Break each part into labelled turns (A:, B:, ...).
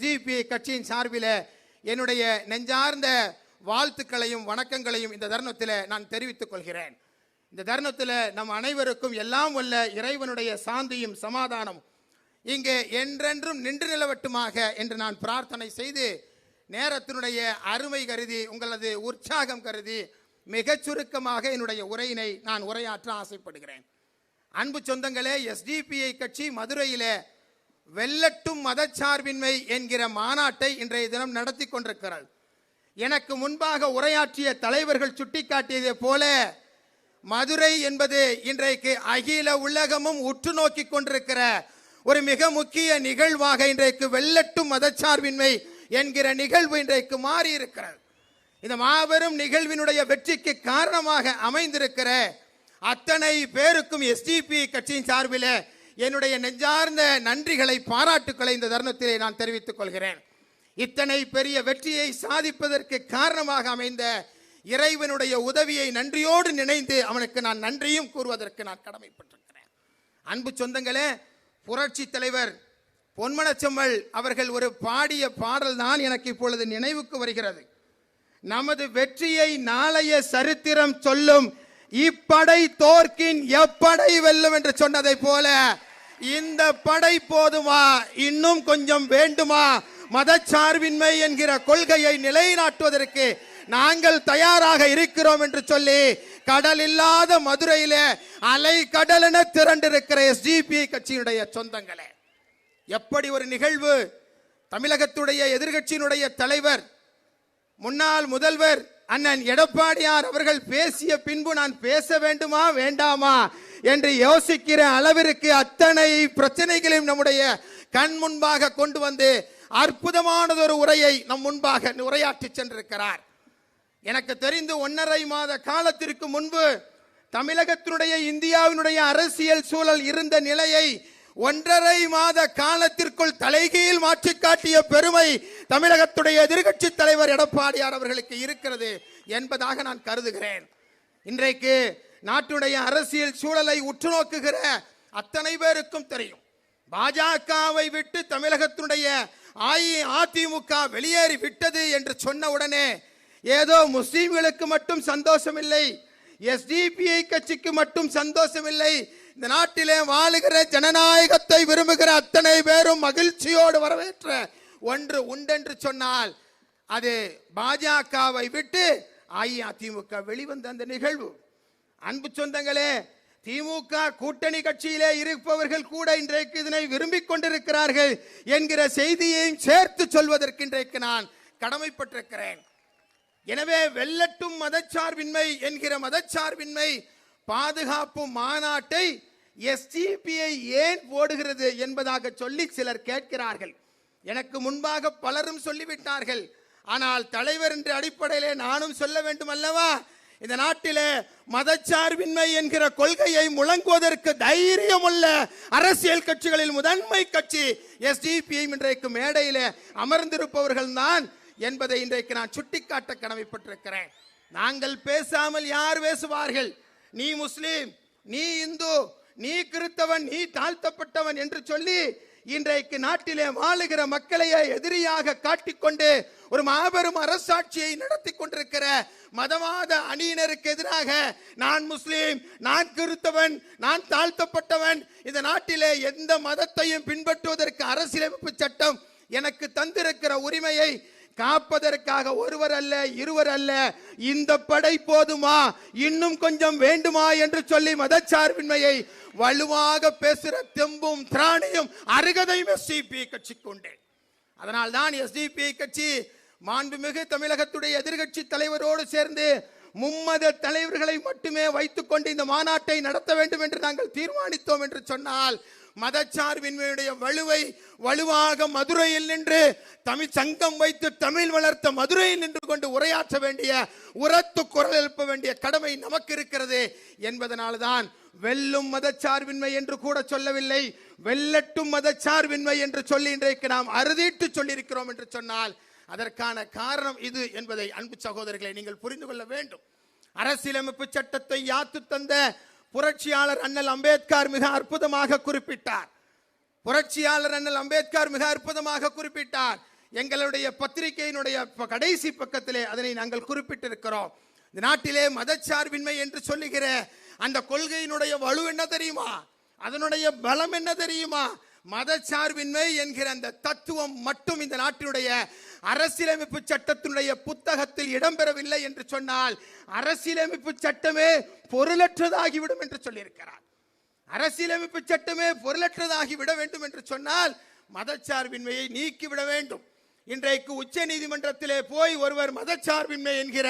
A: CBI கட்சியின் சார்பில் என்னுடைய நெஞ்சார்ந்த வாழ்த்துக்களையும் வணக்கங்களையும் இந்த தருணத்தில் நான் தெரிவித்துக் கொள்கிறேன். இந்த தருணத்தில் நம் அனைவருக்கும் எல்லாம் வல்ல இறைவனுடைய சாந்தியும் சமாதானம் இங்கே என்றென்றும் நின்று நிலவட்டுமாக என்று நான் பிரார்த்தனை செய்து நேரத்தினுடைய அருமை கருதி உங்களது உற்சாகம் கருதி மிகச் சுருக்கமாக என்னுடைய உரையினை நான் உரையாற்ற ஆசைப்படுகிறேன். அன்பு சொந்தங்களே எஸ்டிபிஐ கட்சி மதுரையிலே வெல்லட்டும் மதச்சார்பின்மை என்கிற மாநாட்டை இன்றைய தினம் நடத்தி கொண்டிருக்கிறாள். எனக்கு முன்பாக உரையாற்றிய தலைவர்கள் சுட்டிக்காட்டியதை போல மதுரை என்பது இன்றைக்கு அகில உலகமும் உற்று நோக்கி கொண்டிருக்கிற ஒரு மிக முக்கிய நிகழ்வாக இன்றைக்கு வெல்லட்டும் மதச்சார்பின்மை என்கிற நிகழ்வு இன்றைக்கு மாறி இருக்கிறது இந்த மாபெரும் நிகழ்வினுடைய வெற்றிக்கு காரணமாக அமைந்திருக்கிற அத்தனை பேருக்கும் எஸ்டிபி கட்சியின் சார்பில் என்னுடைய நெஞ்சார்ந்த நன்றிகளை பாராட்டுக்களை இந்த தருணத்திலே நான் தெரிவித்துக் கொள்கிறேன். இத்தனை பெரிய வெற்றியை சாதிப்பதற்கு காரணமாக அமைந்த இறைவனுடைய உதவியை நன்றியோடு நினைந்து அவனுக்கு நான் நன்றியும் கூறுவதற்கு நான் கடமைப்பட்டிருக்கிறேன். அன்பு சொந்தங்களே புரட்சி தலைவர் பொன்மனச்செம்மல் அவர்கள் ஒரு பாடிய பாடல் தான் எனக்கு இப்பொழுது நினைவுக்கு வருகிறது. நமது வெற்றியை நாளைய சரித்திரம் சொல்லும் இப்படை தோற்கின் எப்படை வெல்லும் என்று சொன்னதை போல இந்த படை போதுமா? இன்னும் கொஞ்சம் வேண்டுமா? மதச்சார்பின்மை என்கிற கொள்கையை நிலைநாட்டுவதற்கு நாங்கள் தயாராக இருக்கிறோம் என்று சொல்லி கடல் இல்லாத மதுரையில அலை கடலென திரண்டிருக்கிற எஸ்டிபி கட்சியினுடைய சொந்தங்களே. எப்படி ஒரு நிகழ்வு? தமிழகத்துடைய எதிர்கட்சியினுடைய தலைவர் முன்னாள் முதல்வர் அண்ணன் எடப்பாடியார் அவர்கள் பேசிய பின்பு நான் பேச வேண்டுமா வேண்டாமா? என்று யோசிக்கிற அளவிற்கு அத்தனை பிரச்சனைகளையும் நம்முடைய கண் முன்பாக கொண்டு வந்து அற்புதமானதொரு உரையை நம் முன்பாக உரையாற்றி சென்றிருக்கிறார். எனக்கு தெரிந்து ஒன்றரை மாத காலத்திற்கு முன்பு தமிழகத்தினுடைய இந்தியாவினுடைய அரசியல் சூழல் இருந்த நிலையை ஒன்றரை மாத காலத்திற்குள் தலைகீழ் மாற்றி காட்டிய பெருமை தமிழகத்துடைய எதிர்கட்சி தலைவர் எடப்பாடியார் அவர்களுக்கு இருக்கிறது என்பதாக நான் கருதுகிறேன். இன்றைக்கு நாட்டுடைய அரசியல் சூழலை உற்று நோக்குகிற அத்தனை பேருக்கும் தெரியும். பாஜகவை விட்டு தமிழகத்தினுடைய அஇஅதிமுக வெளியேறி விட்டது என்று சொன்ன உடனே ஏதோ முஸ்லீம்களுக்கு மட்டும் சந்தோஷம் இல்லை எஸ்டிபிஐ கட்சிக்கு மட்டும் சந்தோஷம் இல்லை இந்த நாட்டிலே வாழுகிற ஜனநாயகத்தை விரும்புகிற அத்தனை பேரும் மகிழ்ச்சியோடு வரவேற்ற ஒன்று உண்டென்று சொன்னால் அது பாஜகவை விட்டு அஇஅதிமுக வெளிவந்த அந்த நிகழ்வு. அன்பு சொந்தங்களே திமுக கூட்டணி கட்சியிலே இருப்பவர்கள் கூட இன்றைக்கு இதனை விரும்பிக் கொண்டிருக்கிறார்கள் என்கிற செய்தியையும் சேர்த்து சொல்வதற்கு இன்றைக்கு நான் கடமைப்பட்டிருக்கிறேன். எனவே வெல்லட்டும் மதச்சார்பின்மை என்கிற மதச்சார்பின்மை பாதுகாப்பு மாநாட்டை எஸ்டிபிஐ ஏன் போடுகிறது என்பதாக சொல்லி சிலர் கேட்கிறார்கள். எனக்கு முன்பாக பலரும் சொல்லிவிட்டார்கள். ஆனால் தலைவர் என்ற அடிப்படையிலே நானும் சொல்ல வேண்டும் அல்லவா இந்த நாட்டிலே மதச்சார்பின்மை என்கிற கொள்கையை முழங்குவதற்கு தைரியம் உள்ள அரசியல் கட்சிகளில் முதன்மை கட்சி எஸ்டிபிஐ இன்றைக்கு மேடையிலே அமர்ந்திருப்பவர்கள் தான் என்பதை இன்றைக்கு நான் சுட்டிக்காட்ட கடமைப்பட்டிருக்கிறேன். நாங்கள் பேசாமல் யார் பேசுவார்கள்? நீ முஸ்லீம் நீ இந்து நீ கிறித்தவன் நீ தாழ்த்தப்பட்டவன் என்று சொல்லி இன்றைக்கு நாட்டிலே வாழுகிற மக்களையே எதிரியாக காட்டிக்கொண்டு ஒரு மாபெரும் அரசாட்சியை நடத்தி கொண்டிருக்கிற மதவாத அணியினருக்கு எதிராக நான் முஸ்லீம் நான் கிறித்தவன் நான் தாழ்த்தப்பட்டவன் இந்த நாட்டிலே எந்த மதத்தையும் பின்பற்றுவதற்கு அரசியலமைப்பு சட்டம் எனக்கு தந்திருக்கிற உரிமையை காப்பதற்காக ஒருவர் அல்ல இருவர் அல்ல. இந்த படை போதுமா? இன்னும் கொஞ்சம் வேண்டுமா என்று சொல்லி மதச்சார்பின்மையை வலுவாக பேசுகிற தெம்பும் திராணியும் அருகதையும் எஸ்டிபி கட்சிக்கு உண்டு. அதனால் தான் எஸ்டிபி கட்சி மாண்புமிகு தமிழகத்துடைய எதிர்கட்சி தலைவரோடு சேர்ந்து மும்மத தலைவர்களை மட்டுமே வைத்துக்கொண்டு இந்த மாநாட்டை நடத்த வேண்டும் என்று நாங்கள் தீர்மானித்தோம் என்று சொன்னால் மதச்சார்பின்மையுடைய வலுவை வலுவாக மதுரையில் நின்று தமிழ் சங்கம் வைத்து தமிழ் வளர்த்த மதுரையில் நின்று கொண்டு உரையாற்ற வேண்டிய உரத்து குரல் எழுப்ப வேண்டிய கடமை நமக்கு இருக்கிறது என்பதனால்தான் வெல்லும் மதச்சார்பின்மை என்று கூட சொல்லவில்லை வெல்லட்டும் மதச்சார்பின்மை என்று சொல்லி இன்றைக்கு நாம் அறுதிட்டு சொல்லியிருக்கிறோம் என்று சொன்னால் அதற்கான காரணம் இது என்பதை அன்பு சகோதரர்களை நீங்கள் புரிந்து கொள்ள வேண்டும். அரசியலமைப்பு சட்டத்தை யாத்து தந்த புரட்சியாளர் அண்ணல் அம்பேத்கர் மிக அற்புதமாக குறிப்பிட்டார். புரட்சியாளர் அண்ணல் அம்பேத்கர் மிக அற்புதமாக குறிப்பிட்டார். எங்களுடைய பத்திரிகையினுடைய கடைசி பக்கத்திலே அதனை நாங்கள் குறிப்பிட்டிருக்கிறோம். இந்த நாட்டிலே மதச்சார்பின்மை என்று சொல்லுகிற அந்த கொள்கையினுடைய வலு என்ன தெரியுமா? அதனுடைய பலம் என்ன தெரியுமா? மதச்சார்பின்மை என்கிற அந்த தத்துவம் மட்டும் இந்த நாட்டினுடைய அரசியலமைப்பு சட்டத்தினுடைய புத்தகத்தில் இடம்பெறவில்லை என்று சொன்னால் அரசியலமைப்பு சட்டமே பொருளற்றதாகிவிடும் என்று சொல்லியிருக்கிறார். அரசியலமைப்பு சட்டமே பொருளற்றதாகி விட வேண்டும் என்று சொன்னால் மதச்சார்பின்மையை நீக்கிவிட வேண்டும். இன்றைக்கு உச்ச நீதிமன்றத்திலே போய் ஒருவர் மதச்சார்பின்மை என்கிற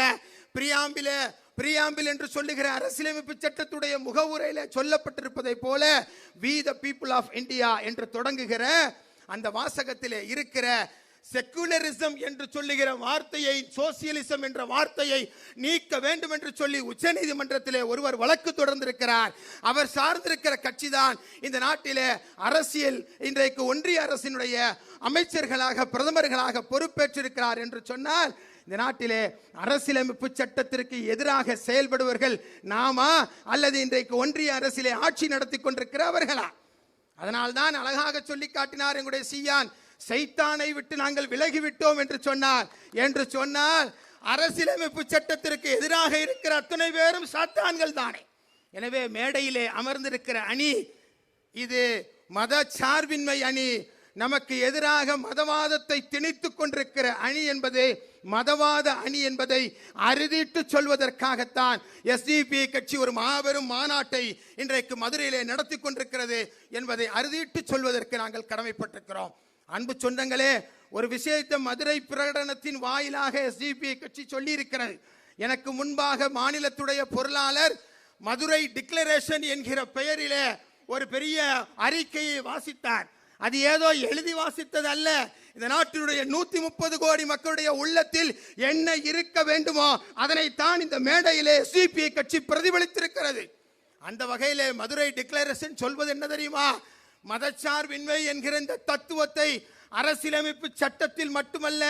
A: பிரியாம்பில பிரியாம்பில் என்று சொல்லுகிற அரசியலமைப்பு சட்டத்துடைய முகவுரையில சொல்லப்பட்டிருப்பதை போல we the people of India என்று தொடங்குகிற அந்த வாசகத்திலே இருக்கிற செக்குலரிசம் என்று சொல்லுகிற வார்த்தையை சோசியலிசம் என்ற வார்த்தையை நீக்க வேண்டும் என்று சொல்லி உச்சநீதிமன்றத்திலே ஒருவர் வழக்கு தொடர்ந்திருக்கிறார். அவர் சார்ந்திருக்கிற கட்சிதான் இந்த நாட்டிலே அரசியல் இன்றைக்கு ஒன்றிய அரசினுடைய அமைச்சர்களாக பிரதமர்களாக பொறுப்பேற்றிருக்கிறார் என்று சொன்னால் இந்த நாட்டிலே அரசியலமைப்பு சட்டத்திற்கு எதிராக செயல்படுவர்கள் நாமா? அல்லது இன்றைக்கு ஒன்றிய அரசிலே ஆட்சி நடத்தி கொண்டிருக்கிற அவர்களா அதனால்தான் அழகாக சொல்லி காட்டினார் எங்களுடைய சீயான் சைத்தானை விட்டு நாங்கள் விலகிவிட்டோம் என்று சொன்னார் என்று சொன்னால் அரசியலமைப்பு சட்டத்திற்கு எதிராக இருக்கிற அத்தனை பேரும் சாத்தான்கள் தானே. எனவே மேடையிலே அமர்ந்திருக்கிற அணி இது மத சார்பின்மை அணி நமக்கு எதிராக மதவாதத்தை திணித்துக் கொண்டிருக்கிற அணி என்பது மதவாத அணி என்பதை அறுதிட்டு சொல்வதற்காகத்தான் எஸ்டிபி கட்சி ஒரு மாபெரும் மாநாட்டை இன்றைக்கு மதுரையிலே நடத்தி கொண்டிருக்கிறது என்பதை அறுதிட்டு சொல்வதற்கு நாங்கள் கடமைப்பட்டிருக்கிறோம். அன்பு சொந்தங்களே ஒரு விஷயத்தை மதுரை பிரகடனத்தின் வாயிலாக எஸ்டிபிஐ கட்சி சொல்லியிருக்கிறது. எனக்கு முன்பாக மாநிலத்துடைய பொருளாளர் மதுரை டிக்ளரேஷன் என்கிற பெயரிலே ஒரு பெரிய அறிக்கையை வாசித்தார். அது ஏதோ எழுதி வாசித்தது அல்ல இந்த நாட்டினுடைய நூத்தி முப்பது கோடி மக்களுடைய உள்ளத்தில் என்ன இருக்க வேண்டுமோ அதனைத்தான் இந்த மேடையிலே சிபிஐ கட்சி பிரதிபலித்திருக்கிறது. அந்த வகையிலே மதுரை டிக்ளரேஷன் சொல்வது என்ன தெரியுமா? மதச்சார்பின்மை என்கிற இந்த தத்துவத்தை அரசியலமைப்பு சட்டத்தில் மட்டுமல்ல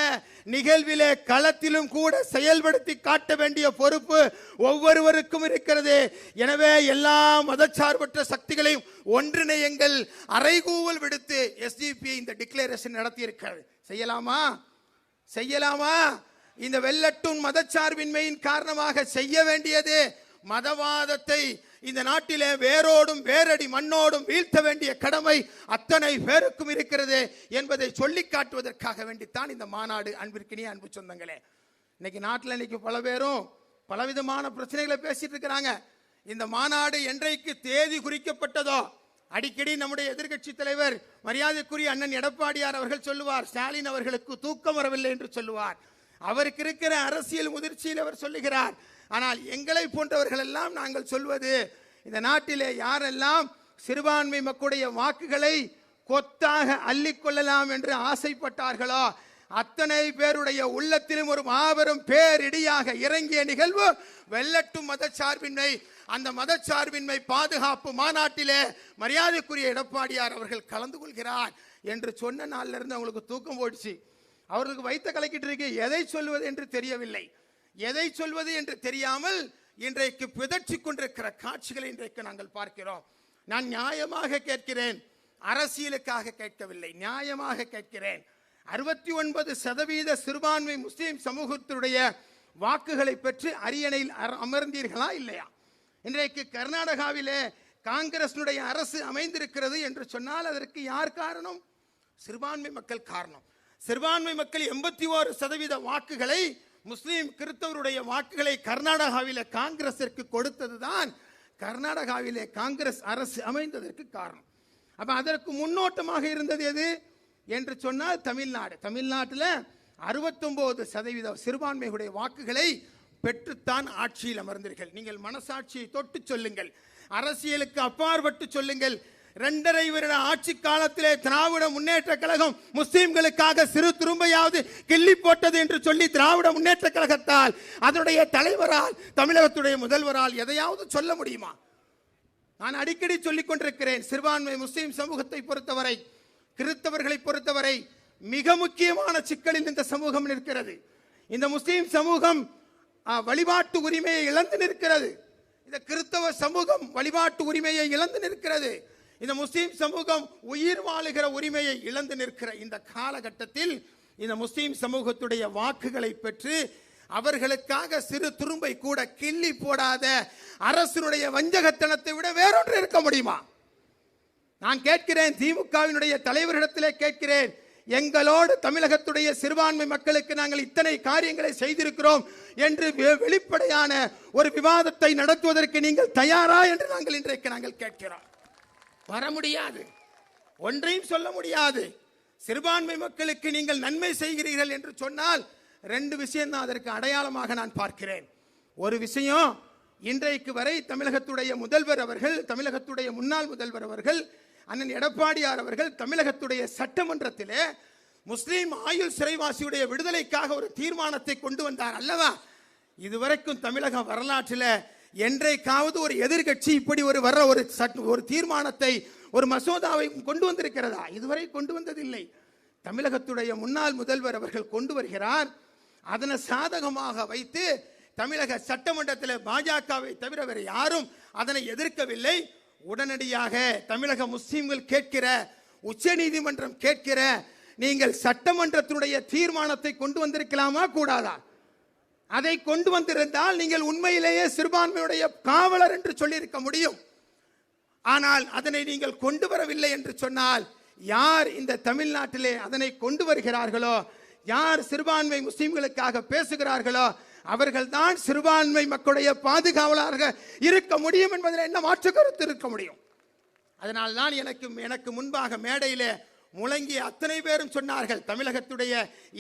A: நிகழ்விலே களத்திலும் கூட செயல்படுத்தி காட்ட வேண்டிய பொறுப்பு ஒவ்வொருவருக்கும் இருக்கிறது. எனவே எல்லா மதச்சார்பற்ற சக்திகளையும் ஒன்றிணையங்கள். அறைகூவல் விடுத்து எஸ்டிபி இந்த டிக்ளரேஷன் நடத்தியிருக்கிறது செய்யலாமா? செய்யலாமா? இந்த வெள்ளட்டும் மதச்சார்பின்மையின் காரணமாக செய்ய வேண்டியது மதவாதத்தை இந்த நாட்டிலே வேரோடும் வேரடி மண்ணோடும் வீழ்த்த வேண்டிய கடமை அத்தனை பேருக்கும் இருக்கிறது என்பதை சொல்லி காட்டுவதற்காக வேண்டித்தான் இந்த மாநாடு. அன்பிற்கினிய அன்பு சொந்தங்களே இன்னைக்கு நாட்டில் இன்னைக்கு பல பேரும் பலவிதமான பிரச்சனைகளை பேசிட்டு இருக்கிறாங்க. இந்த மாநாடு என்றைக்கு தேதி குறிக்கப்பட்டதோ அடிக்கடி நம்முடைய எதிர்க்கட்சி தலைவர் மரியாதைக்குரிய அண்ணன் எடப்பாடியார் அவர்கள் சொல்லுவார் ஸ்டாலின் அவர்களுக்கு தூக்கம் வரவில்லை என்று சொல்லுவார். அவருக்கு இருக்கிற அரசியல் முதிர்ச்சியில் அவர் சொல்லுகிறார் ஆனால் எங்களை போன்றவர்கள் எல்லாம் நாங்கள் சொல்வது இந்த நாட்டிலே யாரெல்லாம் சிறுபான்மை மக்களுடைய வாக்குகளை கொத்தாக அள்ளிக்கொள்ளலாம் என்று ஆசைப்பட்டார்களோ அத்தனை பேருடைய உள்ளத்திலும் ஒரு மாபெரும் பேரிடியாக இறங்கிய நிகழ்வு வெள்ளட்டும் மதச்சார்பின்மை அந்த மதச்சார்பின்மை பாதுகாப்பு மாநாட்டிலே மரியாதைக்குரிய எடப்பாடியார் அவர்கள் கலந்து கொள்கிறார் என்று சொன்ன நாளிலிருந்து அவங்களுக்கு தூக்கம் போயிடுச்சு. அவர்களுக்கு வைத்த கலக்கிட்டு இருக்கு எதை சொல்வது என்று தெரியவில்லை. எதை சொல்வது என்று தெரியாமல் இன்றைக்கு பிதற்றி கொண்டிருக்கிற காட்சிகளை இன்றைக்கு நாங்கள் பார்க்கிறோம். நான் நியாயமாக கேட்கிறேன். அரசியலுக்காக கேட்கவில்லை. நியாயமாக கேட்கிறேன். அறுபத்தி ஒன்பது சதவீத சிறுபான்மை முஸ்லீம் சமூகத்தினுடைய வாக்குகளை பெற்று அரியணையில் அமர்ந்தீர்களா இல்லையா? இன்றைக்கு கர்நாடகாவிலே காங்கிரசினுடைய அரசு அமைந்திருக்கிறது என்று சொன்னால் அதற்கு யார் காரணம்? சிறுபான்மை மக்கள் காரணம். சிறுபான்மை மக்கள் எண்பத்தி ஓரு சதவீத வாக்குகளை முஸ்லீம் கிறிஸ்தவருடைய வாக்குகளை கர்நாடகாவிலே காங்கிரசிற்கு கொடுத்ததுதான் கர்நாடகாவிலே காங்கிரஸ் அரசு அமைந்ததற்கு காரணம். அப்போ அதற்கு முன்னோட்டமாக இருந்தது எது? என்று சொன்னால் தமிழ்நாடு. தமிழ்நாட்டில் அறுபத்தொம்போது சதவீத சிறுபான்மையுடைய வாக்குகளை பெற்றுத்தான் ஆட்சியில் அமர்ந்தீர்கள். நீங்கள் மனசாட்சியை தொட்டு சொல்லுங்கள். அரசியலுக்கு அப்பாற்பட்டு சொல்லுங்கள். இரண்டரை வருட ஆட்சி காலத்திலே திராவிட முன்னேற்ற கழகம் முஸ்லிம்களுக்காக சிறு துரும்பையாவது கிள்ளி போட்டது என்று சொல்லி திராவிட முன்னேற்ற கழகத்தால் அதனுடைய தலைவரால் தமிழகத்துடைய முதல்வரால் எதையாவது சொல்ல முடியுமா? நான் அடிக்கடி சொல்லிக் கொண்டிருக்கிறேன் சிறுபான்மை முஸ்லிம் சமூகத்தை பொறுத்தவரை கிறிஸ்தவர்களை பொறுத்தவரை மிக முக்கியமான சிக்கலில் இந்த சமூகம் நிற்கிறது. இந்த முஸ்லீம் சமூகம் வழிபாட்டு உரிமையை இழந்து நிற்கிறது. இந்த கிறிஸ்தவ சமூகம் வழிபாட்டு உரிமையை இழந்து நிற்கிறது. இந்த முஸ்லீம் சமூகம் உயிர் வாழுகிற உரிமையை இழந்து நிற்கிற இந்த காலகட்டத்தில் இந்த முஸ்லீம் சமூகத்துடைய வாக்குகளை பெற்று அவர்களுக்காக சிறு துரும்பை கூட கிள்ளி போடாத அரசனுடைய வஞ்சகத்தனத்தை விட வேறொன்று இருக்க முடியுமா? நான் கேட்கிறேன் திமுகவினுடைய தலைவரிடத்திலே கேட்கிறேன் எங்களோடு தமிழகத்துடைய சிறுபான்மை மக்களுக்கு நாங்கள் இத்தனை காரியங்களை செய்திருக்கிறோம் என்று வெ- வெளிப்படையான ஒரு விவாதத்தை நடத்துவதற்கு நீங்கள் தயாரா என்று நாங்கள் இன்றைக்கு நாங்கள் கேட்கிறோம். வர முடியாது. ஒன்றையும் சொல்ல முடியாது. சிறுபான்மை மக்களுக்கு நீங்கள் நன்மை செய்கிறீர்கள் என்று சொன்னால் ரெண்டு விஷயம் தான் அதற்கு அடையாளமாக நான் பார்க்கிறேன். ஒரு விஷயம் இன்றைக்கு வரை தமிழகத்துடைய முதல்வர் அவர்கள் தமிழகத்துடைய முன்னாள் முதல்வர் அவர்கள் அண்ணன் எடப்பாடியார் அவர்கள் தமிழகத்துடைய சட்டமன்றத்திலே முஸ்லீம் ஆயுள் சிறைவாசியுடைய விடுதலைக்காக ஒரு தீர்மானத்தை கொண்டு வந்தார் அல்லவா? இதுவரைக்கும் தமிழக வரலாற்றில் என்றைக்காவது ஒரு எதிர்க்கட்சி இப்படி ஒரு வர்ற ஒரு சட் ஒரு தீர்மானத்தை ஒரு மசோதாவை கொண்டு வந்திருக்கிறதா? இதுவரை கொண்டு வந்ததில்லை. தமிழகத்துடைய முன்னாள் முதல்வர் அவர்கள் கொண்டு வருகிறார். அதனை சாதகமாக வைத்து தமிழக சட்டமன்றத்தில் பாஜகவை தவிர வேறு யாரும் அதனை எதிர்க்கவில்லை. உடனடியாக தமிழக முஸ்லீம்கள் கேட்கிற உச்ச நீதிமன்றம் கேட்கிற நீங்கள் சட்டமன்றத்தினுடைய தீர்மானத்தை கொண்டு வந்திருக்கலாமா கூடாதா? அதை கொண்டு வந்திருந்தால் நீங்கள் உண்மையிலேயே சிறுபான்மையுடைய காவலர் என்று சொல்லியிருக்க முடியும். ஆனால் அதனை நீங்கள் கொண்டு வரவில்லை என்று சொன்னால் யார் இந்த தமிழ்நாட்டிலே அதனை கொண்டு வருகிறார்களோ யார் சிறுபான்மை முஸ்லீம்களுக்காக பேசுகிறார்களோ அவர்கள்தான் சிறுபான்மை மக்களுடைய பாதுகாவலராக இருக்க முடியும் என்பதில் என்ன மாற்று கருத்து இருக்க முடியும்? அதனால் தான் எனக்கு எனக்கு முன்பாக மேடையிலே முழங்கிய அத்தனை பேரும் சொன்னார்கள். தமிழகத்துடைய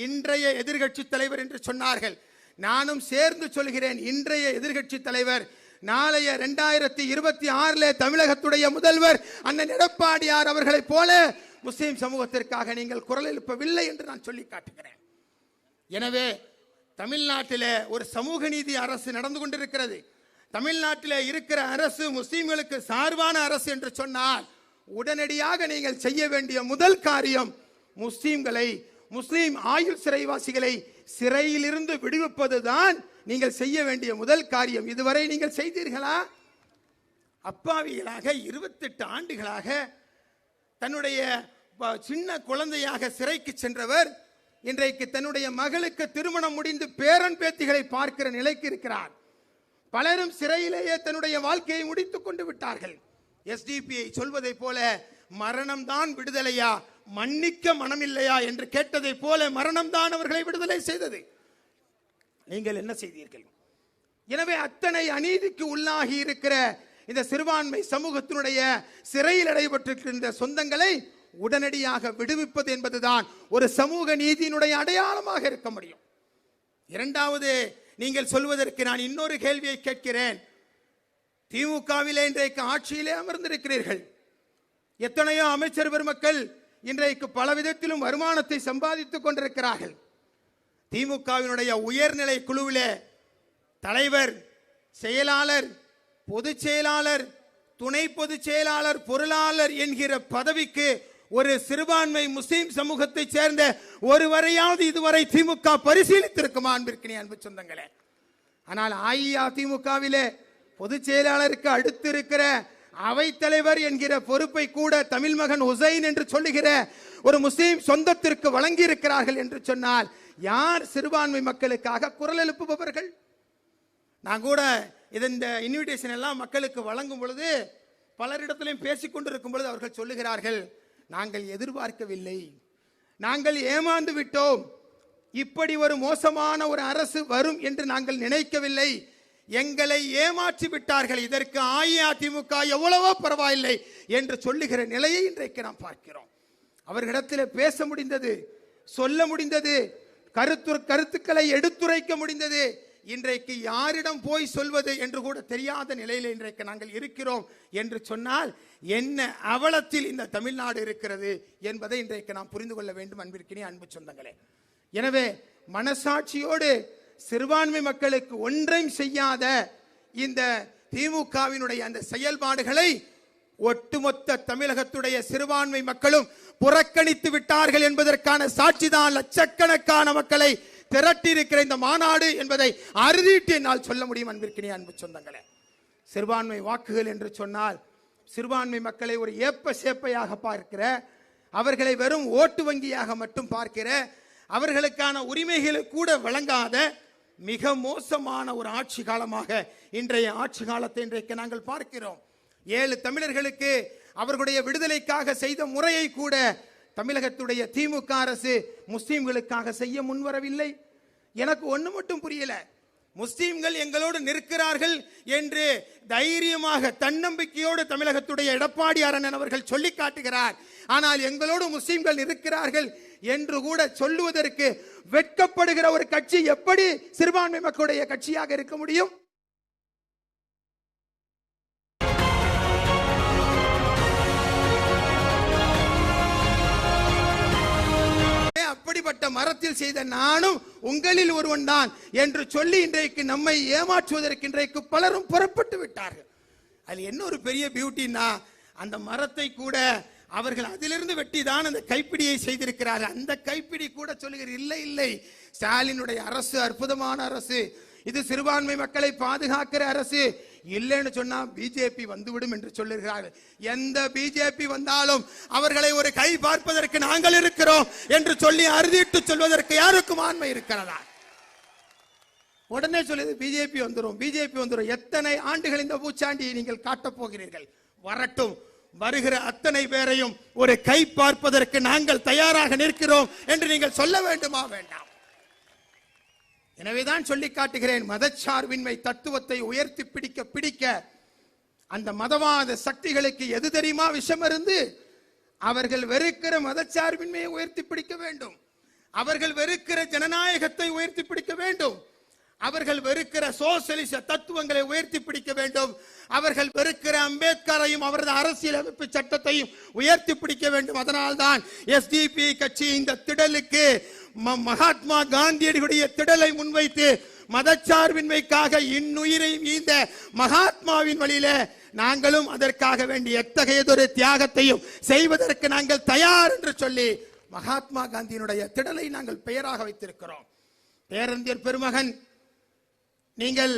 A: இன்றைய எதிர்க்கட்சி தலைவர் என்று சொன்னார்கள். நானும் சேர்ந்து சொல்கிறேன் இன்றைய எதிர்க்கட்சி தலைவர் நாளைய ரெண்டாயிரத்தி இருபத்தி ஆறில் தமிழகத்துடைய முதல்வர் அண்ணன் எடப்பாடியார் அவர்களைப் போல முஸ்லீம் சமூகத்திற்காக நீங்கள் குரல் எழுப்பவில்லை என்று நான் சொல்லி காட்டுகிறேன். எனவே தமிழ்நாட்டில் ஒரு சமூக நீதி அரசு நடந்து கொண்டிருக்கிறது. தமிழ்நாட்டில் இருக்கிற அரசு முஸ்லீம்களுக்கு சார்பான அரசு என்று சொன்னால் உடனடியாக நீங்கள் செய்ய வேண்டிய முதல் காரியம் முஸ்லீம்களை முஸ்லீம் ஆயுள் சிறைவாசிகளை சிறையிலிருந்து விடுவிப்பதுதான் நீங்கள் செய்ய வேண்டிய முதல் காரியம். இதுவரை நீங்கள் செய்தீர்களா? அப்பாவிகளாக இருபத்தெட்டு ஆண்டுகளாக தன்னுடைய சின்ன குழந்தையாக சிறைக்கு சென்றவர் இன்றைக்கு தன்னுடைய மகளுக்கு திருமணம் முடிந்து பேரன் பேத்திகளை பார்க்கிற நிலைக்கு இருக்கிறார். பலரும் சிறையிலேயே தன்னுடைய வாழ்க்கையை முடித்துக் கொண்டு விட்டார்கள். எஸ்டிபிஐ சொல்வதை போல மரணம்தான் விடுதலையா? மன்னிக்க மனமில்லையா என்று கேட்டதை போல மரணம்தான் அவர்களை விடுதலை செய்தது. நீங்கள் என்ன செய்தீர்கள்? எனவே அத்தனை அநீதிக்கு உள்ளாகி இருக்கிற இந்த சிறுபான்மை சமூகத்தினுடைய சிறையில் அடைபட்டிருக்கின்ற சொந்தங்களை உடனடியாக விடுவிப்பது என்பதுதான் ஒரு சமூக நீதியினுடைய அடையாளமாக இருக்க முடியும். இரண்டாவது நீங்கள் சொல்வதற்கு நான் இன்னொரு கேள்வியை கேட்கிறேன். திமுகவிலே இன்றைக்கு ஆட்சியிலே அமர்ந்திருக்கிறீர்கள். எத்தனையோ அமைச்சர் பெருமக்கள் இன்றைக்கு பல விதத்திலும் வருமானத்தை சம்பாதித்துக் கொண்டிருக்கிறார்கள். திமுகவினுடைய உயர்நிலை குழுவிலே தலைவர் செயலாளர் பொதுச் செயலாளர் துணை பொதுச் செயலாளர் பொருளாளர் என்கிற பதவிக்கு ஒரு சிறுபான்மை முஸ்லீம் சமூகத்தைச் சேர்ந்த ஒருவரையாவது இதுவரை திமுக பரிசீலித்திருக்குமா? அன்பிற்கினி அன்பு சொந்தங்களே. ஆனால் அஇஅதிமுகவிலே பொதுச் செயலாளருக்கு அடுத்து இருக்கிற அவைத்தலைவர் என்கிற பொறுப்பை கூட தமிழ் மகன் ஹுசைன் என்று சொல்லுகிற ஒரு முஸ்லீம் சொந்தத்திற்கு வழங்கி இருக்கிறார்கள் என்று சொன்னால் யார் சிறுபான்மை மக்களுக்காக குரல் எழுப்புபவர்கள்? நான் கூட இது இந்த இன்விடேஷன் எல்லாம் மக்களுக்கு வழங்கும் பொழுது பலரிடத்திலையும் பேசிக்கொண்டிருக்கும் பொழுது அவர்கள் சொல்லுகிறார்கள் நாங்கள் எதிர்பார்க்கவில்லை. நாங்கள் ஏமாந்து விட்டோம். இப்படி ஒரு மோசமான ஒரு அரசு வரும் என்று நாங்கள் நினைக்கவில்லை. எங்களை ஏமாற்றி விட்டார்கள். இதற்கு அஇஅதிமுக எவ்வளவோ பரவாயில்லை என்று சொல்லுகிற நிலையை இன்றைக்கு நாம் பார்க்கிறோம். அவர்களிடத்தில் பேச முடிந்தது சொல்ல முடிந்தது கருத்து கருத்துக்களை எடுத்துரைக்க முடிந்தது. இன்றைக்கு யாரிடம் போய் சொல்வது என்று கூட தெரியாத நிலையில் இன்றைக்கு நாங்கள் இருக்கிறோம் என்று சொன்னால் என்ன அவலத்தில் இந்த தமிழ்நாடு இருக்கிறது என்பதை இன்றைக்கு நாம் புரிந்து கொள்ள வேண்டும் அன்பிற்கினே அன்பு சொந்தங்களே. எனவே மனசாட்சியோடு சிறுபான்மை மக்களுக்கு ஒன்றையும் செய்யாத இந்த திமுகவினுடைய அந்த செயல்பாடுகளை ஒட்டுமொத்த தமிழகத்துடைய சிறுபான்மை மக்களும் புறக்கணித்து விட்டார்கள் என்பதற்கான சாட்சிதான் லட்சக்கணக்கான மக்களை திரட்டி இருக்கிற இந்த மாநாடு என்பதை அறுதிட்டு என்னால் சொல்ல முடியும் அன்பிற்கினே அன்பு சொந்தங்களே. சிறுபான்மை வாக்குகள் என்று சொன்னால் சிறுபான்மை மக்களை ஒரு ஏப்ப சேப்பையாக பார்க்கிற அவர்களை வெறும் ஓட்டு வங்கியாக மட்டும் பார்க்கிற அவர்களுக்கான உரிமைகளை கூட வழங்காத மிக மோசமான ஒரு ஆட்சி காலமாக இன்றைய ஆட்சி காலத்தை இன்றைக்கு நாங்கள் பார்க்கிறோம். ஏழு தமிழர்களுக்கு அவர்களுடைய விடுதலைக்காக செய்த முறையை கூட தமிழகத்துடைய திமுக அரசு முஸ்லீம்களுக்காக செய்ய முன்வரவில்லை. எனக்கு ஒன்று மட்டும் புரியல. முஸ்லீம்கள் எங்களோடு நிற்கிறார்கள் என்று தைரியமாக தன்னம்பிக்கையோடு தமிழகத்துடைய எடப்பாடி அரணன் அவர்கள் சொல்லி காட்டுகிறார். ஆனால் எங்களோடு முஸ்லீம்கள் இருக்கிறார்கள் என்று கூட சொல்லுவதற்கு வெட்கப்படுகிற ஒரு கட்சி எப்படி சிறுபான்மை மக்களுடைய கட்சியாக இருக்க முடியும்? அப்படிப்பட்ட மரத்தில் செய்த நானும் உங்களில் ஒருவன் தான் என்று சொல்லி இன்றைக்கு நம்மை ஏமாற்றுவதற்கு இன்றைக்கு பலரும் புறப்பட்டு விட்டார்கள். அது என்ன ஒரு பெரிய பியூட்டின்னா அந்த மரத்தை கூட அவர்கள் அதிலிருந்து வெட்டி தான் அந்த கைப்பிடியை செய்திருக்கிறார். அந்த கைப்பிடி கூட சொல்லுகிற இல்லை இல்லை ஸ்டாலினுடைய அரசு அற்புதமான அரசு. இது சிறுபான்மை மக்களை பாதுகாக்கிற அரசு. இல்லைன்னு சொன்னா பிஜேபி வந்துவிடும் என்று சொல்லுகிறார்கள். எந்த பிஜேபி வந்தாலும் அவர்களை ஒரு கை பார்ப்பதற்கு நாங்கள் இருக்கிறோம் என்று சொல்லி அறுதிட்டு சொல்வதற்கு யாருக்கும் ஆண்மை இருக்கிறதா? உடனே சொல்லுது பிஜேபி வந்துடும் பிஜேபி வந்துடும் எத்தனை ஆண்டுகள் இந்த பூச்சாண்டியை நீங்கள் காட்டப் போகிறீர்கள்? வரட்டும் வருகிற அத்தனை பேரையும் ஒரு கை பார்ப்பதற்கு நாங்கள் தயாராக நிற்கிறோம் என்று நீங்கள் சொல்ல வேண்டுமா வேண்டாம். எனவேதான் சொல்லி காட்டுகிறேன் மதச்சார்பின்மை தத்துவத்தை உயர்த்தி பிடிக்க பிடிக்க அந்த மதவாத சக்திகளுக்கு எது தெரியுமா விஷம் இருந்து அவர்கள் வெறுக்கிற மதச்சார்பின்மையை உயர்த்தி பிடிக்க வேண்டும். அவர்கள் வெறுக்கிற ஜனநாயகத்தை உயர்த்தி பிடிக்க வேண்டும். அவர்கள் வெறுக்கிற சோசியலிச தத்துவங்களை உயர்த்தி பிடிக்க வேண்டும். அவர்கள் வெறுக்கிற அம்பேத்கரையும் அவரது அரசியலமைப்பு சட்டத்தையும் உயர்த்தி பிடிக்க வேண்டும். அதனால்தான் எஸ்டிபி கட்சி இந்த திடலுக்கு ம- மகாத்மா காந்தியடிகளுடைய திடலை முன்வைத்து மதச்சார்பின்மைக்காக இன்னுயிரையும் ஈந்த மகாத்மாவின் வழியில நாங்களும் அதற்காக வேண்டிய எத்தகையதொரு தியாகத்தையும் செய்வதற்கு நாங்கள் தயார் என்று சொல்லி மகாத்மா காந்தியினுடைய திடலை நாங்கள் பெயராக வைத்திருக்கிறோம். பேரறிஞர் பெருமகன் நீங்கள்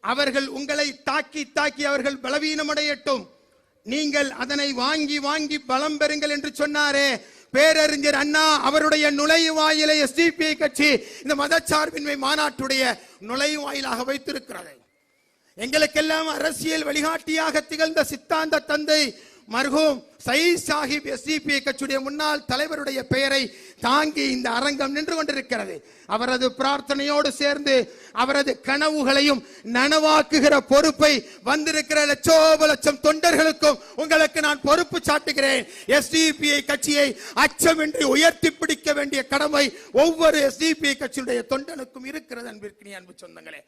A: அவர்கள் உங்களை தாக்கி தாக்கி அவர்கள் பலவீனமடையட்டும். நீங்கள் அதனை வாங்கி வாங்கி பலம் பெறுங்கள் என்று சொன்னாரே. பேரறிஞர் அண்ணா அவருடைய நுழைவாயிலை எஸ்டிபிஐ கட்சி இந்த மதச்சார்பின்மை மாநாட்டுடைய நுழைவாயிலாக வைத்திருக்கிறது. எங்களுக்கெல்லாம் அரசியல் வழிகாட்டியாக திகழ்ந்த சித்தாந்த தந்தை மர்ஹூம் சயீத் சாஹிப் எஸ்டிபி கட்சியுடைய முன்னாள் தலைவருடைய பெயரை தாங்கி இந்த அரங்கம் நின்று கொண்டிருக்கிறது. அவரது பிரார்த்தனையோடு சேர்ந்து அவரது கனவுகளையும் நனவாக்குகிற பொறுப்பை வந்திருக்கிற லட்சோப லட்சம் தொண்டர்களுக்கும் உங்களுக்கு நான் பொறுப்பு சாட்டுகிறேன். எஸ்டிபிஐ கட்சியை அச்சமின்றி உயர்த்தி பிடிக்க வேண்டிய கடமை ஒவ்வொரு எஸ்டிபிஐ கட்சியுடைய தொண்டனுக்கும் இருக்கிறது அன்பிற்கு அன்பு சொந்தங்களே.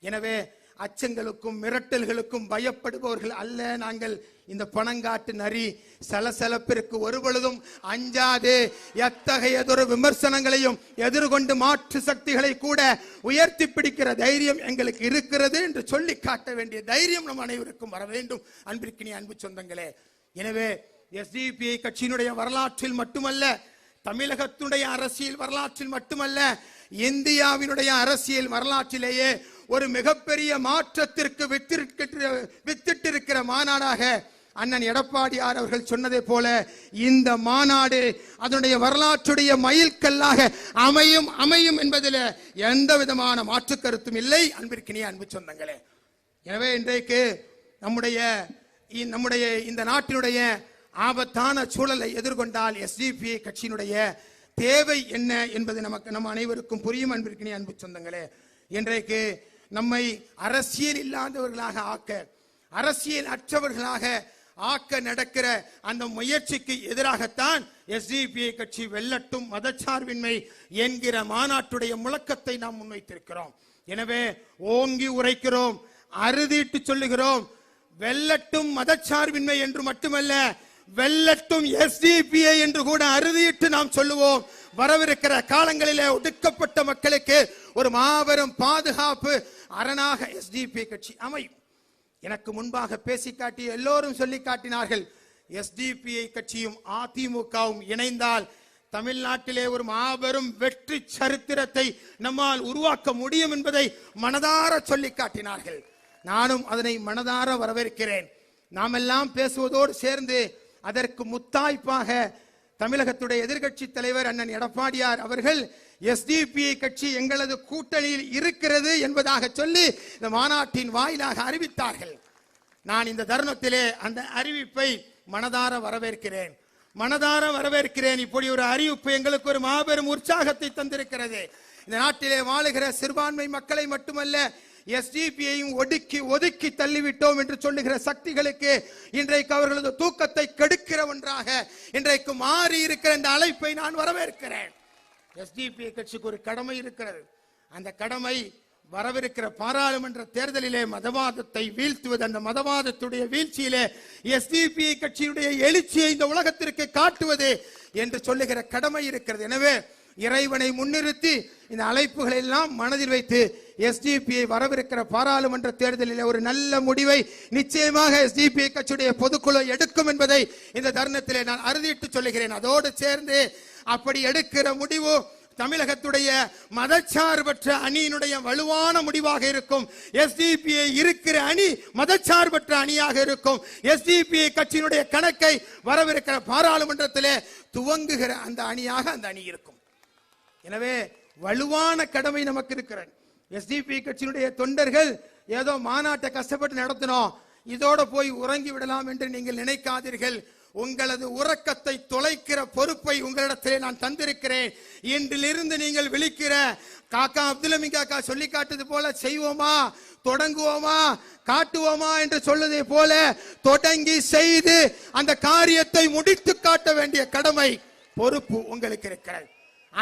A: எனவே அச்சங்களுக்கும் மிரட்டல்களுக்கும் பயப்படுபவர்கள் அல்ல. நாங்கள் இந்த பணங்காட்டு நரி சலசலப்பிற்கு ஒரு பொழுதும் அஞ்சாதே. எத்தகையதொரு விமர்சனங்களையும் எதிர்கொண்டு மாற்று சக்திகளை கூட உயர்த்தி பிடிக்கிற தைரியம் எங்களுக்கு இருக்கிறது என்று சொல்லி காட்ட வேண்டிய தைரியம் நம் அனைவருக்கும் வர வேண்டும். அன்பிற்கினி அன்பு சொந்தங்களே எனவே எஸ்டிபிஐ கட்சியினுடைய வரலாற்றில் மட்டுமல்ல தமிழகத்துடைய அரசியல் வரலாற்றில் மட்டுமல்ல இந்தியாவினுடைய அரசியல் வரலாற்றிலேயே ஒரு மிகப்பெரிய மாற்றத்திற்கு வித்திருக்கிற வித்திட்டிருக்கிற மாநாடாக அண்ணன் எடப்பாடியார் அவர்கள் சொன்னதை போல இந்த மாநாடு அதனுடைய வரலாற்றுடைய மயில்கல்லாக அமையும் அமையும் என்பதில் எந்த விதமான மாற்று கருத்தும் இல்லை. அன்பிற்கினிய அன்பு சொந்தங்களே. எனவே இன்றைக்கு நம்முடைய இ- நம்முடைய இந்த நாட்டினுடைய ஆபத்தான சூழலை எதிர்கொண்டால் எஸ்டிபி கட்சியினுடைய தேவை என்ன என்பது நமக்கு நம்ம அனைவருக்கும் புரியும். அன்பிற்கினிய அன்பு சொந்தங்களே இன்றைக்கு நம்மை அரசியல் இல்லாதவர்களாக ஆக்க அரசியல் அற்றவர்களாக ஆக்க நடக்கிற அந்த முயற்சிக்கு எதிராகத்தான் எஸ்டிபிஐ கட்சி வெல்லட்டும் மதச்சார்பின்மை என்கிற மாநாட்டுடைய முழக்கத்தை நாம் முன்வைத்திருக்கிறோம். எனவே ஓங்கி உரைக்கிறோம் அறுதிட்டு சொல்லுகிறோம் வெல்லட்டும் மதச்சார்பின்மை என்று மட்டுமல்ல வெல்லட்டும் எஸ்டிபிஐ என்று கூட அறுதியிட்டு நாம் சொல்லுவோம். வரவிருக்கிற காலங்களிலே ஒடுக்கப்பட்ட மக்களுக்கு ஒரு மாபெரும் பாதுகாப்பு அரணாக எஸ்டிபி கட்சி அமையும். எனக்கு முன்பாக பேசி காட்டிய எல்லோரும் சொல்லி காட்டினார்கள் எஸ்டிபிஐ கட்சியும் அதிமுகவும் இணைந்தால் தமிழ்நாட்டிலே ஒரு மாபெரும் வெற்றி சரித்திரத்தை நம்மால் உருவாக்க முடியும் என்பதை மனதார சொல்லி காட்டினார்கள் நானும் அதனை மனதார வரவேற்கிறேன். நாமெல்லாம் பேசுவதோடு சேர்ந்து அதற்கு முத்தாய்ப்பாக தமிழகத்துடைய எதிர்கட்சி தலைவர் அண்ணன் எடப்பாடியார் அவர்கள் எஸ்டிபிஐ கட்சி எங்களது கூட்டணியில் இருக்கிறது என்பதாக சொல்லி இந்த மாநாட்டின் வாயிலாக அறிவித்தார்கள். நான் இந்த தருணத்திலே அந்த அறிவிப்பை மனதார வரவேற்கிறேன். மனதார வரவேற்கிறேன். இப்படி ஒரு அறிவிப்பு எங்களுக்கு ஒரு மாபெரும் உற்சாகத்தை தந்திருக்கிறது. இந்த நாட்டிலே வாழுகிற சிறுபான்மை மக்களை மட்டுமல்ல எஸ்டிபியையும் ஒடுக்கி ஒதுக்கி தள்ளிவிட்டோம் என்று சொல்லுகிற சக்திகளுக்கு இன்றைக்கு அவர்களது தூக்கத்தை கெடுக்கிற ஒன்றாக இன்றைக்கு மாறி இருக்கிற இந்த அழைப்பை நான் வரவேற்கிறேன். எஸ்டிபிஐ கட்சிக்கு ஒரு கடமை இருக்கிறது. அந்த கடமை வரவிருக்கிற பாராளுமன்ற தேர்தலிலே மதவாதத்தை வீழ்த்துவது அந்த மதவாதத்துடைய வீழ்ச்சியிலே எஸ்டிபிஐ கட்சியுடைய எழுச்சியை இந்த உலகத்திற்கு காட்டுவது என்று சொல்லுகிற கடமை இருக்கிறது. எனவே இறைவனை முன்னிறுத்தி இந்த அழைப்புகளை எல்லாம் மனதில் வைத்து எஸ்டிபிஐ வரவிருக்கிற பாராளுமன்ற தேர்தலில் ஒரு நல்ல முடிவை நிச்சயமாக எஸ்டிபிஐ கட்சியுடைய பொதுக்குழு எடுக்கும் என்பதை இந்த தருணத்திலே நான் அறுதிட்டு சொல்லுகிறேன். அதோடு சேர்ந்து அப்படி எடுக்கிற முடிவு தமிழகத்துடைய மதச்சார்பற்ற அணியினுடைய வலுவான முடிவாக இருக்கும். எஸ்டிபிஐ இருக்கிற அணி மதச்சார்பற்ற அணியாக இருக்கும். எஸ்டிபிஐ கட்சியினுடைய கணக்கை வரவிருக்கிற பாராளுமன்றத்திலே துவங்குகிற அந்த அணியாக அந்த அணி இருக்கும். எனவே வலுவான கடமை நமக்கு இருக்கிறது. எஸ்டிபி கட்சியினுடைய தொண்டர்கள் ஏதோ மாநாட்டை கஷ்டப்பட்டு நடத்தினோம். இதோட போய் உறங்கி விடலாம் என்று நீங்கள் நினைக்காதீர்கள். உங்களது உறக்கத்தை தொலைக்கிற பொறுப்பை உங்களிடத்திலே நான் தந்திருக்கிறேன். இன்றிலிருந்து நீங்கள் விழிக்கிற காக்கா அப்துல் காக்கா சொல்லி காட்டுது போல செய்வோமா? தொடங்குவோமா? காட்டுவோமா என்று சொல்லுவதை போல தொடங்கி செய்து அந்த காரியத்தை முடித்து காட்ட வேண்டிய கடமை பொறுப்பு உங்களுக்கு இருக்கிறது.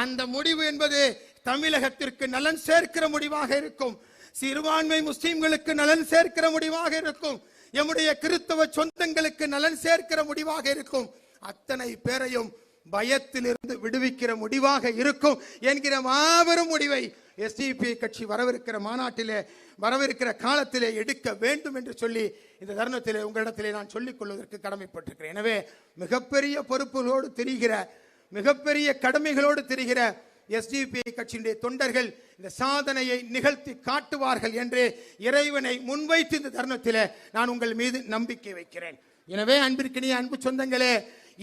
A: அந்த முடிவு என்பது தமிழகத்திற்கு நலன் சேர்க்கிற முடிவாக இருக்கும். சிறுபான்மை முஸ்லிம்களுக்கு நலன் சேர்க்கிற முடிவாக இருக்கும். எம்முடைய கிறிஸ்தவ சொந்தங்களுக்கு நலன் சேர்க்கிற முடிவாக இருக்கும். அத்தனை பேரையும் பயத்திலிருந்து விடுவிக்கிற முடிவாக இருக்கும் என்கிற மாபெரும் முடிவை எஸ்டிபி கட்சி வரவிருக்கிற மாநாட்டிலே வரவிருக்கிற காலத்திலே எடுக்க வேண்டும் என்று சொல்லி இந்த தருணத்திலே உங்களிடத்திலே நான் சொல்லிக் கொள்வதற்கு கடமைப்பட்டிருக்கிறேன். எனவே மிகப்பெரிய பொறுப்புகளோடு தெரிகிற மிகப்பெரிய கடமைகளோடு தெரிகிற எஸ்டிபிஐ கட்சியினுடைய தொண்டர்கள் இந்த சாதனையை நிகழ்த்தி காட்டுவார்கள் என்று இறைவனை முன்வைத்து இந்த தருணத்தில் நான் உங்கள் மீது நம்பிக்கை வைக்கிறேன். எனவே அன்பிற்கினிய அன்பு சொந்தங்களே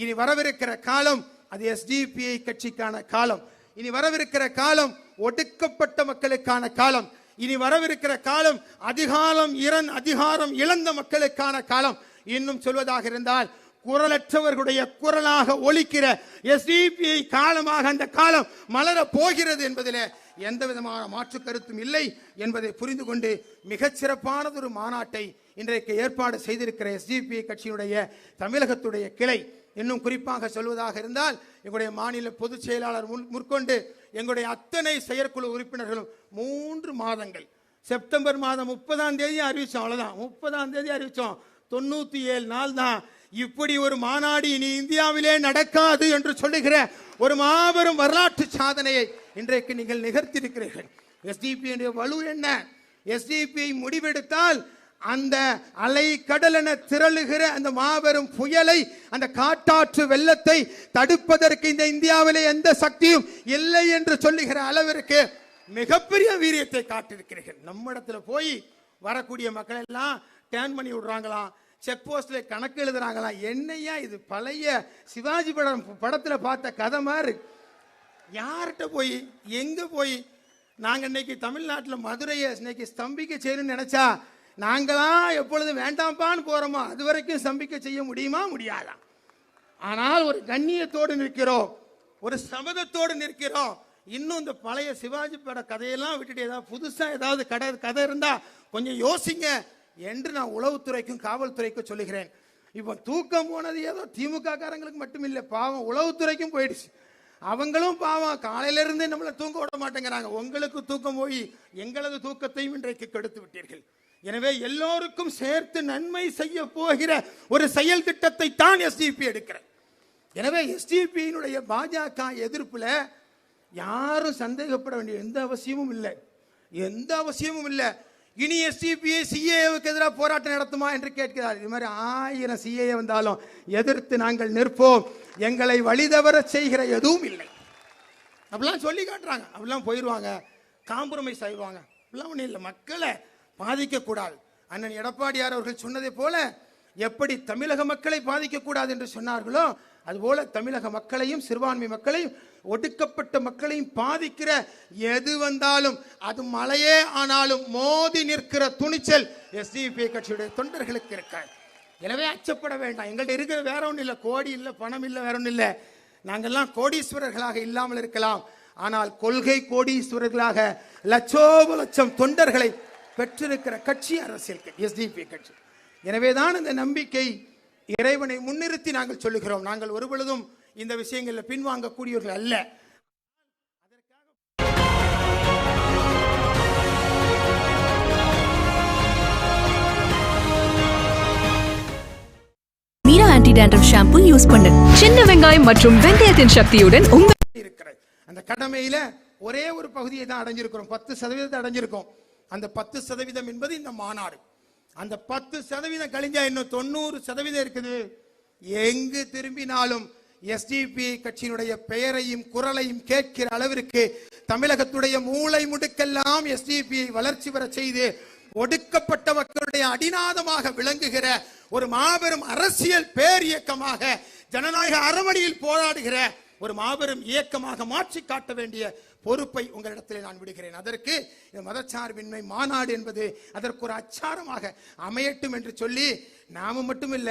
A: இனி வரவிருக்கிற காலம் அது எஸ்டிபிஐ கட்சிக்கான காலம். இனி வரவிருக்கிற காலம் ஒடுக்கப்பட்ட மக்களுக்கான காலம். இனி வரவிருக்கிற காலம் அதிகாலம் இறன் அதிகாரம் இழந்த மக்களுக்கான காலம். இன்னும் சொல்வதாக இருந்தால் குரலற்றவர்களுடைய குரலாக ஒழிக்கிற எஸ்டிபிஐ காலமாக அந்த காலம் மலர போகிறது என்பதில் எந்த விதமான மாற்று கருத்தும் இல்லை என்பதை புரிந்து கொண்டு மிகச் சிறப்பானதொரு மாநாட்டை இன்றைக்கு ஏற்பாடு செய்திருக்கிற எஸ்டிபிஐ கட்சியினுடைய தமிழகத்துடைய கிளை. இன்னும் குறிப்பாக சொல்வதாக இருந்தால் எங்களுடைய மாநில பொதுச் செயலாளர் முன் முற்கொண்டு எங்களுடைய அத்தனை செயற்குழு உறுப்பினர்களும் மூன்று மாதங்கள். செப்டம்பர் மாதம் முப்பதாம் தேதி அறிவித்தோம் அவ்வளோதான் முப்பதாம் தேதி அறிவிச்சோம். தொண்ணூற்றி ஏழு நாள் தான் இப்படி ஒரு மாநாடு இனி இந்தியாவிலே நடக்காது என்று சொல்லுகிற ஒரு மாபெரும் வரலாற்று சாதனையை இன்றைக்கு நீங்கள் நிகழ்த்தியிருக்கிறீர்கள் எஸ்டிபியுடைய வலு என்ன? எஸ்டிபியை முடிவெடுத்தால் அந்த அலை கடலென திரளுகிற அந்த மாபெரும் புயலை அந்த காட்டாற்று வெள்ளத்தை தடுப்பதற்கு இந்த இந்தியாவிலே எந்த சக்தியும் இல்லை என்று சொல்லுகிற அளவிற்கு மிகப்பெரிய வீரியத்தை காட்டியிருக்கிறீர்கள். நம்ம இடத்துல போய் வரக்கூடிய மக்கள் எல்லாம் டேன் பண்ணி விடுறாங்களாம் செக் போஸ்ட்ல கணக்கு எழுதுறாங்களாம் என்னையா இது பழைய சிவாஜி படம் படத்துல பார்த்த கதை மாதிரி. யார்கிட்ட போய் எங்க போய்? நாங்க இன்னைக்கு தமிழ்நாட்டில் மதுரையை இன்னைக்கு ஸ்தம்பிக்க செய்யணும்னு நினைச்சா நாங்களாம் எப்பொழுது வேண்டாம்பான்னு போறோமோ அது வரைக்கும் ஸ்தம்பிக்க செய்ய முடியுமா? முடியாதா? ஆனால் ஒரு கண்ணியத்தோடு நிற்கிறோம். ஒரு சபதத்தோடு நிற்கிறோம். இன்னும் இந்த பழைய சிவாஜி பட கதையெல்லாம் விட்டுட்டு ஏதாவது புதுசாக ஏதாவது கடை கதை இருந்தால் கொஞ்சம் யோசிங்க. என்று நான் உளவுத்துறைக்கும் காவல்துறைக்கும் சொல்லுகிறேன். இப்போ தூக்கம் போனது ஏதோ திமுக காரங்களுக்கு மட்டும் இல்லை பாவம் உளவுத்துறைக்கும் போயிடுச்சு. அவங்களும் பாவம் காலையிலிருந்தே நம்மளை தூங்க விட மாட்டேங்கிறாங்க. உங்களுக்கு தூக்கம் போய் எங்களது தூக்கத்தையும் இன்றைக்கு கெடுத்து விட்டீர்கள். எனவே எல்லோருக்கும் சேர்த்து நன்மை செய்ய போகிற ஒரு செயல் திட்டத்தை தான் எஸ்டிபி எடுக்கிறேன் எனவே எஸ்டிபியினுடைய பாஜக எதிர்ப்பில் யாரும் சந்தேகப்பட வேண்டிய எந்த அவசியமும் இல்லை. எந்த அவசியமும் இல்லை. இனி எஸ்டிபிஐ சிஏவுக்கு எதிராக போராட்டம் நடத்துமா என்று கேட்கிறார். இது மாதிரி ஆயிரம் சிஏ வந்தாலும் எதிர்த்து நாங்கள் நிற்போம். எங்களை வழிதவர செய்கிற எதுவும் இல்லை. அப்படிலாம் சொல்லி காட்டுறாங்க. அப்படிலாம் போயிடுவாங்க. காம்ப்ரமைஸ் ஆயிடுவாங்க. அப்படிலாம் ஒன்றும் இல்லை. மக்களை பாதிக்கக்கூடாது. அண்ணன் எடப்பாடியார் அவர்கள் சொன்னதை போல எப்படி தமிழக மக்களை பாதிக்கக்கூடாது என்று சொன்னார்களோ அதுபோல தமிழக மக்களையும் சிறுபான்மை மக்களையும் ஒடுக்கப்பட்ட மக்களையும் பாதிக்கிற எது வந்தாலும் அது மழையே ஆனாலும் மோதி நிற்கிற துணிச்சல் எஸ்டிபி கட்சியுடைய தொண்டர்களுக்கு இருக்காது. எனவே அச்சப்பட வேண்டாம். எங்கள்கிட்ட இருக்கிற வேற ஒன்றும் இல்லை. கோடி இல்லை பணம் இல்லை வேற ஒன்றும் இல்லை. நாங்கள்லாம் கோடீஸ்வரர்களாக இல்லாமல் இருக்கலாம். ஆனால் கொள்கை கோடீஸ்வரர்களாக லட்சோப லட்சம் தொண்டர்களை பெற்றிருக்கிற கட்சி அரசியல் எஸ்டிபி கட்சி. எனவேதான் இந்த நம்பிக்கை இறைவனை முன்னிறுத்தி நாங்கள் சொல்லுகிறோம். நாங்கள் ஒரு பொழுதும் இந்த விஷயங்களில் பின்வாங்கக்கூடியவர்கள் அல்ல.
B: Meera anti dandruff shampoo use பண்ணு. சின்ன வெங்காயம் மற்றும் வெந்தயத்தின் சக்தியுடன் உங்க
A: இருக்கிறது. அந்த கடமையில ஒரே ஒரு பகுதியை தான் அடைஞ்சிருக்கிறோம். பத்து சதவீதத்தை அடைஞ்சிருக்கோம். அந்த பத்து சதவீதம் என்பது இந்த மாநாடு. அந்த பத்து சதவீதம் கழிஞ்சா இன்னும் தொண்ணூறு சதவீதம் இருக்குது. எங்கு திரும்பினாலும் எஸ்டிபி கட்சியினுடைய பெயரையும் குரலையும் கேட்கிற அளவிற்கு தமிழகத்துடைய மூளை முடுக்கெல்லாம் எஸ்டிபியை வளர்ச்சி பெற செய்து ஒடுக்கப்பட்ட மக்களுடைய அடிநாதமாக விளங்குகிற ஒரு மாபெரும் அரசியல் பேர் இயக்கமாக ஜனநாயக அறவழியில் போராடுகிற ஒரு மாபெரும் இயக்கமாக மாற்றி காட்ட வேண்டிய பொறுப்பை உங்களிடத்தில் நான் விடுகிறேன். அதற்கு இந்த மதச்சார்பின்மை மாநாடு என்பது அதற்கு ஒரு அச்சாரமாக அமையட்டும் என்று சொல்லி நாம மட்டும் இல்ல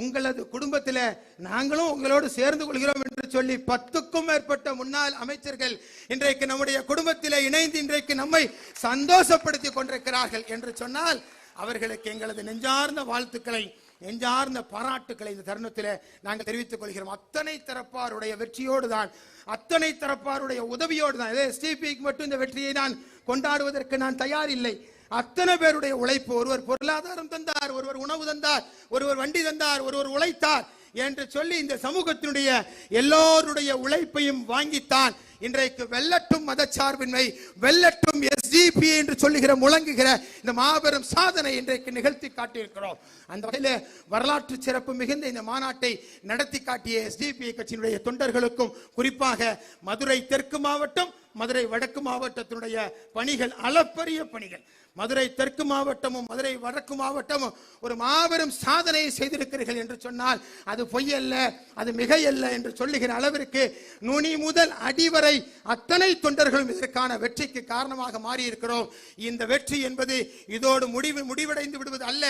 A: உங்களது குடும்பத்தில் நாங்களும் உங்களோடு சேர்ந்து கொள்கிறோம் என்று சொல்லி பத்துக்கும் மேற்பட்ட முன்னாள் அமைச்சர்கள் இன்றைக்கு நம்முடைய குடும்பத்தில் இணைந்து இன்றைக்கு நம்மை சந்தோஷப்படுத்தி கொண்டிருக்கிறார்கள் என்று சொன்னால் அவர்களுக்கு எங்களது நெஞ்சார்ந்த வாழ்த்துக்களை நெஞ்சார்ந்த பாராட்டுக்களை இந்த தருணத்தில் நாங்கள் தெரிவித்துக் கொள்கிறோம். அத்தனை தரப்பாருடைய வெற்றியோடு தான் அத்தனை தரப்பாருடைய உதவியோடு தான் இதே எஸ்டிபிக்கு மட்டும் இந்த வெற்றியை நான் கொண்டாடுவதற்கு நான் தயார் இல்லை அத்தனை பேருடைய உழைப்பு ஒருவர் பொருளாதாரம் தந்தார் ஒருவர் உணவு தந்தார் ஒருவர் வண்டி தந்தார் ஒருவர் உழைத்தார் என்று சொல்லி இந்த சமூகத்தினுடைய எல்லோருடைய உழைப்பையும் வாங்கித்தான் இன்றைக்கு வெல்லட்டும் மதச்சார்பின்மை வெல்லட்டும் எஸ்டிபி என்று சொல்லுகிற முழங்குகிற இந்த மாபெரும் சாதனை இன்றைக்கு நிகழ்த்தி காட்டியிருக்கிறோம். அந்த வகையில் வரலாற்று சிறப்பு மிகுந்த இந்த மாநாட்டை நடத்தி காட்டிய எஸ்டிபி கட்சியினுடைய தொண்டர்களுக்கும் குறிப்பாக மதுரை தெற்கு மாவட்டம் மதுரை வடக்கு மாவட்டத்தினுடைய பணிகள் அளப்பரிய பணிகள். மதுரை தெற்கு மாவட்டமும் மதுரை வடக்கு மாவட்டமும் ஒரு மாபெரும் சாதனையை செய்திருக்கிறீர்கள் என்று சொன்னால் அது பொய்யல்ல அது மிகையல்ல என்று சொல்லுகிற அளவிற்கு நுனி முதல் அடிவரை அத்தனை தொண்டர்களும் இதற்கான வெற்றிக்கு காரணமாக மாறியிருக்கிறோம். இந்த வெற்றி என்பது இதோடு முடிவு முடிவடைந்து விடுவது அல்ல.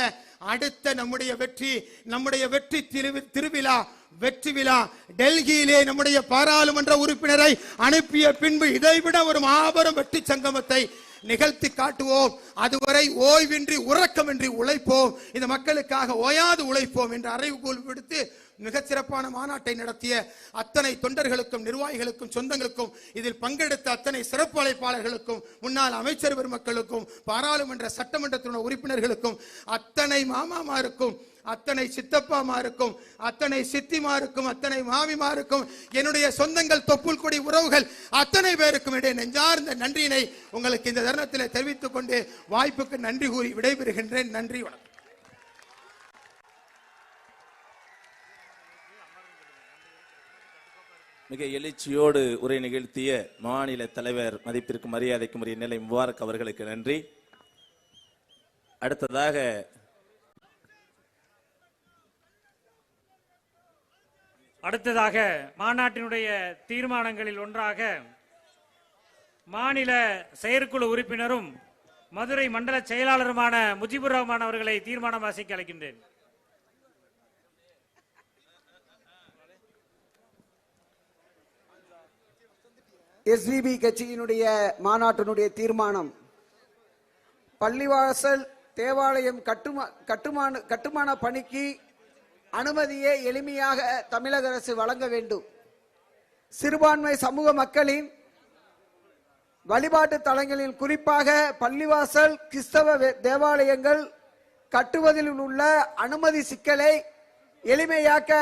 A: அடுத்த நம்முடைய வெற்றி நம்முடைய வெற்றி திரு திருவிழா வெற்றி விழா. டெல்லியிலே நம்முடைய பாராளுமன்ற உறுப்பினரை அனுப்பிய பின்பு இதைவிட ஒரு மாபெரும் வெற்றி சங்கமத்தை நிகழ்த்தி காட்டுவோம். அதுவரை ஓய்வின்றி உறக்கமின்றி உழைப்போம். இந்த மக்களுக்காக ஓயாது உழைப்போம் என்று அறிவுகோல் விடுத்து மிகச் சிறப்பான மாநாட்டை நடத்திய அத்தனை தொண்டர்களுக்கும் நிர்வாகிகளுக்கும் சொந்தங்களுக்கும் இதில் பங்கெடுத்த அத்தனை சிறப்பு அழைப்பாளர்களுக்கும் முன்னாள் அமைச்சர் பெருமக்களுக்கும் பாராளுமன்ற சட்டமன்றத்தினுடைய உறுப்பினர்களுக்கும் அத்தனை மாமாமாருக்கும் அத்தனை சித்தப்பாமாருக்கும் அத்தனை சித்திமாருக்கும் அத்தனை மாமிமாருக்கும் என்னுடைய சொந்தங்கள் தொப்புள் கொடி உறவுகள் அத்தனை பேருக்கும் இடையே நெஞ்சார்ந்த நன்றியினை உங்களுக்கு இந்த தருணத்தில் தெரிவித்துக் கொண்டு வாய்ப்புக்கு நன்றி கூறி விடைபெறுகின்றேன். நன்றி வணக்கம்.
C: மிக எழுச்சியோடு உரை நிகழ்த்திய மாநில தலைவர் மதிப்பிற்கு மரியாதைக்கும் உரிய நிலை முபாரக் அவர்களுக்கு நன்றி. அடுத்ததாக
D: அடுத்ததாக மாநாட்டினுடைய தீர்மானங்களில் ஒன்றாக மாநில செயற்குழு உறுப்பினரும் மதுரை மண்டல செயலாளருமான முஜிபுர் ரஹ்மான் அவர்களை தீர்மானம் வாசிக்க அழைக்கின்றேன்.
E: எஸ்விபி கட்சியினுடைய மாநாட்டினுடைய தீர்மானம். பள்ளிவாசல் தேவாலயம் கட்டுமா கட்டுமான கட்டுமான பணிக்கு அனுமதியை எளிமையாக தமிழக அரசு வழங்க வேண்டும். சிறுபான்மை சமூக மக்களின் வழிபாட்டு தலங்களில் குறிப்பாக பள்ளிவாசல் கிறிஸ்தவ தேவாலயங்கள் கட்டுவதில் உள்ள அனுமதி சிக்கலை எளிமையாக்க